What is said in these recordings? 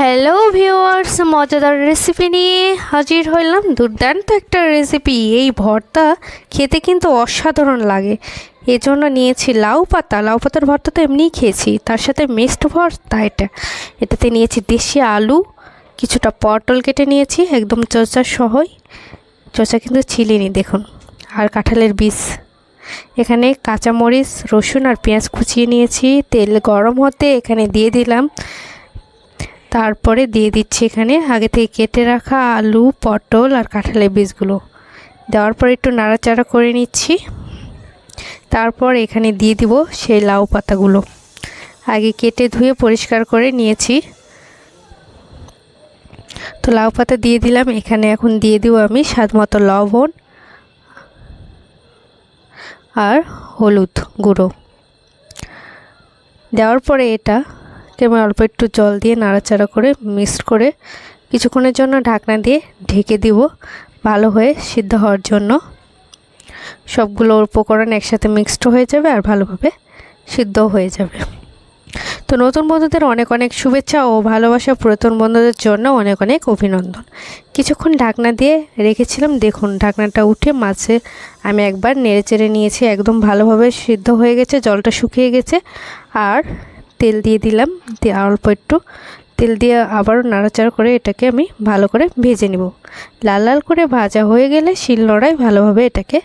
Hello viewers মজাদার recipe নিয়ে হাজির হইলাম। দুর্দান্ত একটা রেসিপি এই ভর্তা খেতে কিন্তু অসাধারণ লাগে। এজন্য নিয়েছি লাউ পাতা। লাউ পাতার ভর্তা তো এমনিই খেয়েছি। তার সাথে মিক্সড ভর্তা এটা। এটাতে নিয়েছি দেশি আলু, কিছুটা পটল কেটে নিয়েছি, একদম চর্চা সহই। চর্চা কিন্তু ছিলিনি, দেখুন। আর কাঁঠালের বীজ। এখানে কাঁচামরিচ, রসুন আর পেঁয়াজ কুচিয়ে নিয়েছি। তেল গরম হতে এখানে দিয়ে দিলাম। তারপরে দিয়ে দিচ্ছি এখানে আগে থেকে কেটে রাখা আলু, পটল আর কাঁঠালের বীজগুলো। দেওয়ার পর একটু নাড়াচাড়া করে নিচ্ছি। তারপর এখানে দিয়ে দিব সেই লাউ পাতাগুলো। আগে কেটে ধুয়ে পরিষ্কার করে নিয়েছি। তো লাউ পাতা দিয়ে দিলাম। এখানে এখন দিয়ে দিব আমি স্বাদ মতো লবণ আর হলুদ গুঁড়ো। দেওয়ার পরে এটা আমি অল্প একটু জল দিয়ে নাড়াচাড়া করে মিক্সড করে কিছুক্ষণের জন্য ঢাকনা দিয়ে ঢেকে দিব ভালো হয়ে সিদ্ধ হওয়ার জন্য। সবগুলো উপকরণ একসাথে মিক্সড হয়ে যাবে আর ভালোভাবে সিদ্ধ হয়ে যাবে। তো নতুন বন্ধুদের অনেক অনেক শুভেচ্ছা ও ভালোবাসা, পুরাতন বন্ধুদের জন্য অনেক অনেক অভিনন্দন। কিছুক্ষণ ঢাকনা দিয়ে রেখেছিলাম, দেখুন ঢাকনাটা উঠে মাছে আমি একবার নেড়ে চেড়ে নিয়েছি, একদম ভালোভাবে সিদ্ধ হয়ে গেছে, জলটা শুকিয়ে গেছে। আর তেল দিয়ে দিলাম, দিয়ে অল্প একটু তেল দিয়ে আবারও নাড়াচাড়া করে এটাকে আমি ভালো করে ভেজে নিব। লাল লাল করে ভাজা হয়ে গেলে শিল নড়াই ভালোভাবে এটাকে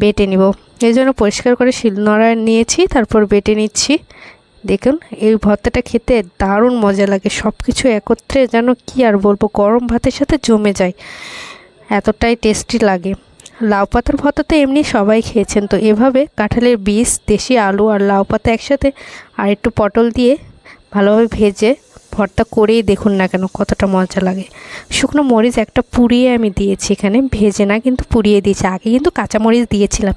বেটে নিব। এই জন্য পরিষ্কার করে শিল নড়াই নিয়েছি, তারপর বেটে নিচ্ছি। দেখুন, এই ভর্তাটা খেতে দারুণ মজা লাগে সব কিছু একত্রে যেন কি আর বলব, গরম ভাতের সাথে জমে যায়, এতটাই টেস্টি লাগে। লাউ পাতার ভর্তা তো এমনি সবাই খেয়েছেন। তো এভাবে কাঁঠালের বীজ, দেশি আলু আর লাউ পাতা একসাথে আর একটু পটল দিয়ে ভালোভাবে ভেজে ভর্তা করেই দেখুন না কেন, কতটা মজা লাগে। শুকনো মরিচ একটা পুড়িয়ে আমি দিয়েছি এখানে, ভেজে না কিন্তু পুড়িয়ে দিয়েছি। আগে কিন্তু কাঁচা মরিচ দিয়েছিলাম।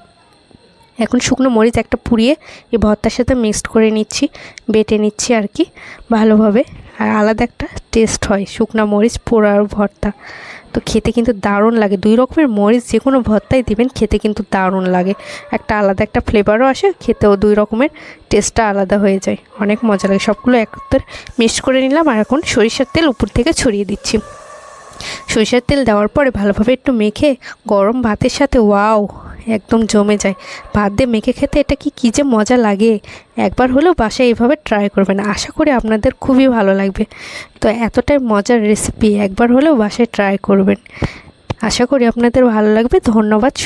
এখন শুকনো মরিচ একটা পুড়িয়ে এই ভর্তার সাথে মিক্সড করে নিচ্ছি, বেটে নিচ্ছি আর কি, ভালোভাবে। আর আলাদা একটা টেস্ট হয় শুকনো মরিচ পোড়ার ভর্তা। তো খেতে কিন্তু দারুণ লাগে। দুই রকমের মরিচ যে কোনো ভর্তাই দিবেন, খেতে কিন্তু দারুণ লাগে। একটা আলাদা একটা ফ্লেভারও আসে, খেতেও দুই রকমের টেস্টটা আলাদা হয়ে যায়। অনেক মজা লাগে। সবগুলো একত্রে মিক্সড করে নিলাম আর এখন সরিষার তেল উপর থেকে ছড়িয়ে দিচ্ছি। সরিষার তেল দেওয়ার পরে ভালোভাবে একটু মেখে গরম ভাতের সাথে, ওয়াও! একদম জমে যায়। ভাত দিয়ে মেখে খেতে এটা কি, কী যে মজা লাগে। একবার হলেও বাসায় এইভাবে ট্রাই করবেন। আশা করি আপনাদের খুবই ভালো লাগবে। তো এতটাই মজার রেসিপি একবার হলেও বাসায় ট্রাই করবেন। আশা করি আপনাদের ভালো লাগবে। ধন্যবাদ